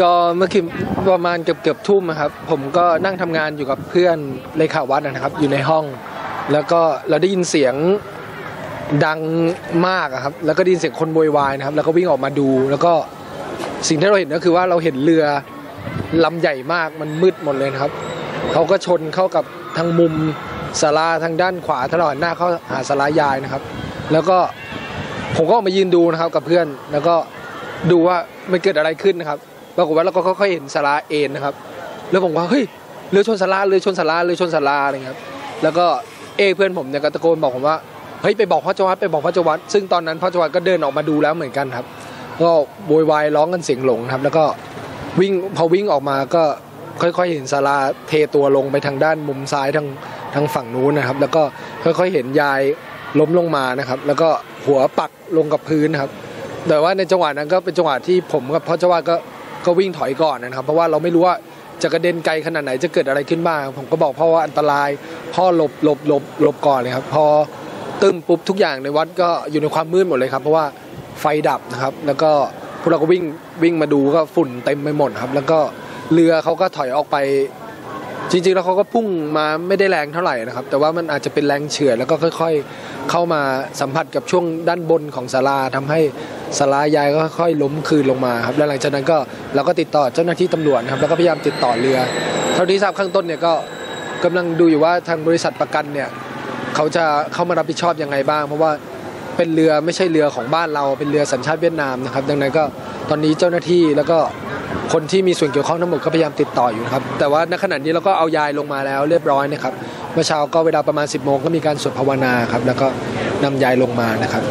ก็เมื่อคืนประมาณเกือบเกือบทุ่มอะครับ ผมก็นั่งทำงานอยู่กับเพื่อนเลขาวัดนะครับ อยู่ในห้อง แล้วก็เราได้ยินเสียงดังมากครับ แล้วก็ได้ยินเสียงคนโวยวายนะครับ แล้วก็วิ่งออกมาดู แล้วก็สิ่งที่เราเห็นก็คือว่าเราเห็นเรือลำใหญ่มากมันมืดหมดเลยนะครับเขาก็ชนเข้ากับทางมุมศาลาทางด้านขวาตลอดหน้าเข้าหาศาลายายนะครับ แล้วก็ผมก็ออกมายืนดูนะครับกับเพื่อน แล้วก็ดูว่ามันเกิดอะไรขึ้นนะครับ ปรากฏว่าเราก็ค่อยๆเห็นสาราเอ็นนะครับ แล้วผมว่าเฮ้ยเรือชนสาราเรือชนสาราเรือชนสาราอะไรครับ แล้วก็เอเพื่อนผมเนี่ยก็ตะโกนบอกผมว่าเฮ้ยไปบอกพ่อเจาวัดไปบอกพ่อเจาวัดซึ่งตอนนั้นพ่อเจาวัดก็เดินออกมาดูแล้วเหมือนกันครับ ก็โวยวายร้องกันเสียงหลงครับ แล้วก็วิ่งพอวิ่งออกมาก็ค่อยๆเห็นศาลาเทตัวลงไปทางด้านมุมซ้ายทางทางฝั่งนู้นนะครับ แล้วก็ค่อยๆเห็นยายล้มลงมานะครับ แล้วก็หัวปักลงกับพื้นครับ แต่ว่าในจังหวะนั้นก็เป็นจังหวะที่ผมกับพ่อเจ้าวาดก็ ก็วิ่งถอยก่อนนะครับ เพราะว่าเราไม่รู้ว่าจะกระเด็นไกลขนาดไหนจะเกิดอะไรขึ้นบ้างผมก็บอกพ่อว่าอันตราย พ่อหลบหลบหลบหลบก่อนเลยครับ พอตึ้มปุ๊บทุกอย่างในวัดก็อยู่ในความมืดหมดเลยครับ เพราะว่าไฟดับนะครับ แล้วก็พวกเราก็วิ่งวิ่งมาดูก็ฝุ่นเต็มไปหมดครับ แล้วก็เรือเขาก็ถอยออกไป จริงๆแล้วเขาก็พุ่งมาไม่ได้แรงเท่าไหร่นะครับ แต่ว่ามันอาจจะเป็นแรงเฉื่อยแล้วก็ค่อย ๆ เข้ามาสัมผัสกับช่วงด้านบนของศาลาทำให้ ศาลายายก็ค่อยล้มคืนลงมาครับแล้วหลังจากนั้นก็เราก็ติดต่อเจ้าหน้าที่ตำรวจครับแล้วก็พยายามติดต่อเรือ เท่าที่ทราบข้างต้นเนี่ยก็กำลังดูอยู่ว่าทางบริษัทประกันเนี่ยเขาจะเข้ามารับผิดชอบยังไงบ้าง เพราะว่าเป็นเรือไม่ใช่เรือของบ้านเราเป็นเรือสัญชาติเวียดนามนะครับ ดังนั้นก็ตอนนี้เจ้าหน้าที่แล้วก็คนที่มีส่วนเกี่ยวข้องทั้งหมดก็พยายามติดต่ออยู่ครับแต่ว่าณขณะนี้เราก็เอายายลงมาแล้วเรียบร้อยนะครับเมื่อเช้าก็เวลาประมาณ 10บโมงก็มีการสวดภาวนาครับแล้วก็นำยายลงมานะครับ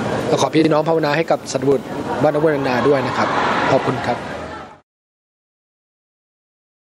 ขอพี่น้องภาวนาให้กับสัตว์บุตรบ้านอเวนาด้วยนะครับ ขอบคุณครับ